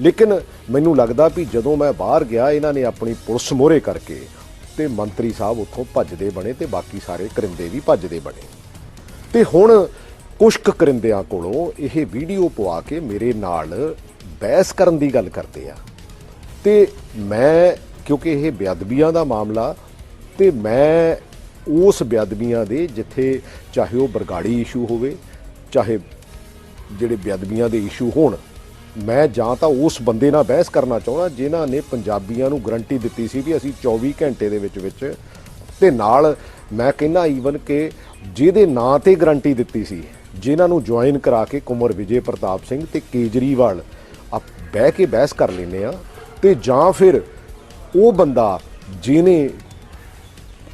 ਲੇਕਿਨ ਮੈਨੂੰ ਲੱਗਦਾ ਵੀ ਜਦੋਂ ਮੈਂ ਬਾਹਰ ਗਿਆ, ਇਹਨਾਂ ਨੇ ਆਪਣੀ ਪੁਲਿਸ ਮੋਹਰੇ ਕਰਕੇ ਤੇ ਮੰਤਰੀ ਸਾਹਿਬ ਉੱਥੋਂ ਭੱਜਦੇ ਬਣੇ ਤੇ ਬਾਕੀ ਸਾਰੇ ਕਰਿੰਦੇ ਵੀ ਭੱਜਦੇ ਬਣੇ। ਤੇ ਹੁਣ ਕੁਸ਼ਕ ਕਰਿੰਦਿਆਂ ਕੋਲੋਂ ਇਹ ਵੀਡੀਓ ਪਵਾ ਕੇ ਮੇਰੇ ਨਾਲ ਬਹਿਸ ਕਰਨ ਦੀ ਗੱਲ ਕਰਦੇ ਆ। ਤੇ ਮੈਂ, ਕਿਉਂਕਿ ਇਹ ਬੇਅਦਬੀਆਂ ਦਾ ਮਾਮਲਾ, ਤੇ ਮੈਂ ਉਸ ਬੇਅਦਬੀਆਂ ਦੇ ਜਿੱਥੇ ਚਾਹੇ ਉਹ ਬਰਗਾੜੀ ਇਸ਼ੂ ਹੋਵੇ, ਚਾਹੇ ਜਿਹੜੇ ਬੇਅਦਬੀਆਂ ਦੇ ਇਸ਼ੂ ਹੋਣ ਮੈਂ ਜਾਂ ਤਾਂ ਉਸ ਬੰਦੇ ਨਾਲ ਬਹਿਸ ਕਰਨਾ ਚਾਹੁੰਦਾ ਜਿਨ੍ਹਾਂ ਨੇ ਪੰਜਾਬੀਆਂ ਨੂੰ ਗਰੰਟੀ ਦਿੱਤੀ ਸੀ ਵੀ ਅਸੀਂ 24 ਘੰਟੇ ਦੇ ਵਿੱਚ ਵਿੱਚ ਤੇ ਨਾਲ ਮੈਂ ਕਹਿੰਦਾ ਈਵਨ ਕਿ ਜਿਹਦੇ ਨਾਂ ਤੇ ਗਰੰਟੀ ਦਿੱਤੀ ਸੀ, ਜਿਨ੍ਹਾਂ ਨੂੰ ਜੁਆਇਨ ਕਰਾ ਕੇ ਕੁਮਰ ਵਿਜੇ ਪ੍ਰਤਾਪ ਸਿੰਘ ਤੇ ਕੇਜਰੀਵਾਲ ਆਪ ਬਹਿ ਕੇ ਬਹਿਸ ਕਰ ਲੈਨੇ ਆ ਤੇ ਜਾਂ ਫਿਰ ਉਹ ਬੰਦਾ ਜਿਹਨੇ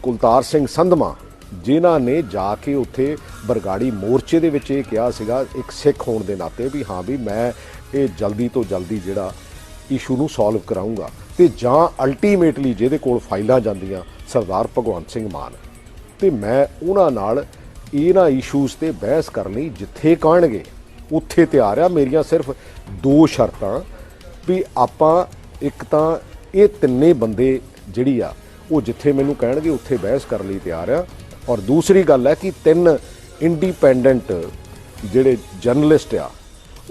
ਕੁਲਤਾਰ ਸਿੰਘ ਸੰਧਮਾ ਜਿਨ੍ਹਾਂ ਨੇ ਜਾ ਕੇ ਉੱਥੇ ਬਰਗਾੜੀ ਮੋਰਚੇ ਦੇ ਵਿੱਚ ਇਹ ਕਿਹਾ ਸੀਗਾ, ਇੱਕ ਸਿੱਖ ਹੋਣ ਦੇ ਨਾਤੇ ਵੀ ਹਾਂ ਵੀ ਮੈਂ ਇਹ ਜਲਦੀ ਤੋਂ ਜਲਦੀ ਜਿਹੜਾ ਇਸ਼ੂ ਨੂੰ ਸੋਲਵ ਕਰਾਉਂਗਾ ਤੇ ਜਾਂ ਅਲਟੀਮੇਟਲੀ ਜਿਹਦੇ ਕੋਲ ਫਾਈਲਾਂ ਜਾਂਦੀਆਂ, ਸਰਦਾਰ ਭਗਵੰਤ ਸਿੰਘ ਮਾਨ। ਤੇ ਮੈਂ ਉਹਨਾਂ ਨਾਲ ਇਹਨਾਂ ਇਸ਼ੂਜ਼ ਤੇ ਬਹਿਸ ਕਰਨ ਲਈ ਜਿੱਥੇ ਕਹਿਣਗੇ ਉੱਥੇ ਤਿਆਰ ਆ। ਮੇਰੀਆਂ ਸਿਰਫ ਦੋ ਸ਼ਰਤਾਂ ਵੀ ਆਪਾਂ ਇੱਕ ਤਾਂ ਇਹ ਤਿੰਨੇ ਬੰਦੇ ਜਿਹੜੀ ਆ, ਉਹ ਜਿੱਥੇ ਮੈਨੂੰ ਕਹਿਣਗੇ ਉੱਥੇ ਬਹਿਸ ਕਰਨ ਲਈ ਤਿਆਰ ਆ। ਔਰ ਦੂਸਰੀ ਗੱਲ ਹੈ ਕਿ ਤਿੰਨ ਇੰਡੀਪੈਂਡੈਂਟ ਜਿਹੜੇ ਜਰਨਲਿਸਟ ਆ,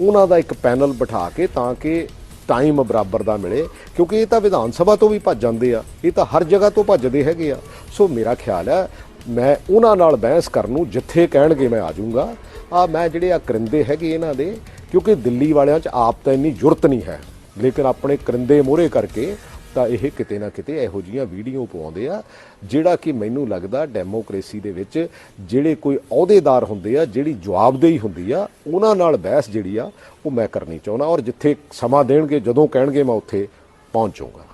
ਉਹਨਾਂ ਦਾ ਇੱਕ ਪੈਨਲ ਬਿਠਾ ਕੇ ਤਾਂ ਕਿ ਟਾਈਮ ਬਰਾਬਰ ਦਾ ਮਿਲੇ, ਕਿਉਂਕਿ ਇਹ ਤਾਂ ਵਿਧਾਨ ਸਭਾ ਤੋਂ ਵੀ ਭੱਜ ਜਾਂਦੇ ਆ, ਇਹ ਤਾਂ ਹਰ ਜਗ੍ਹਾ ਤੋਂ ਭੱਜਦੇ ਹੈਗੇ ਆ। ਸੋ ਮੇਰਾ ਖਿਆਲ ਹੈ, ਮੈਂ ਉਹਨਾਂ ਨਾਲ ਬਹਿਸ ਕਰਨ ਨੂੰ ਜਿੱਥੇ ਕਹਿਣਗੇ ਮੈਂ ਆ ਜਾਊਂਗਾ। ਆ ਮੈਂ ਜਿਹੜੇ ਆ ਕਰਿੰਦੇ ਹੈਗੇ ਇਹਨਾਂ ਦੇ, ਕਿਉਂਕਿ ਦਿੱਲੀ ਵਾਲਿਆਂ 'ਚ ਆਪ ਤਾਂ ਇੰਨੀ ਜ਼ਰੂਰਤ ਨਹੀਂ ਹੈ, ਲੇਕਿਨ ਆਪਣੇ ਕਰਿੰਦੇ ਮੋਹਰੇ ਕਰਕੇ ਤਾਂ ਇਹ ਕਿਤੇ ਨਾ ਕਿਤੇ ਇਹੋ ਜੀਆਂ ਵੀਡੀਓ ਪਾਉਂਦੇ ਆ, ਜਿਹੜਾ ਕਿ ਮੈਨੂੰ ਲੱਗਦਾ ਡੈਮੋਕ੍ਰੇਸੀ ਦੇ ਵਿੱਚ ਜਿਹੜੇ ਕੋਈ ਅਹੁਦੇਦਾਰ ਹੁੰਦੇ ਆ, ਜਿਹੜੀ ਜਵਾਬਦੇਹੀ ਹੁੰਦੀ ਆ, ਉਹਨਾਂ ਨਾਲ ਬਹਿਸ ਜਿਹੜੀ ਆ, ਉਹ ਮੈਂ ਕਰਨੀ ਚਾਹੁੰਦਾ ਔਰ ਜਿੱਥੇ ਸਮਾਂ ਦੇਣਗੇ, ਜਦੋਂ ਕਹਿਣਗੇ ਮੈਂ ਉੱਥੇ ਪਹੁੰਚੂਗਾ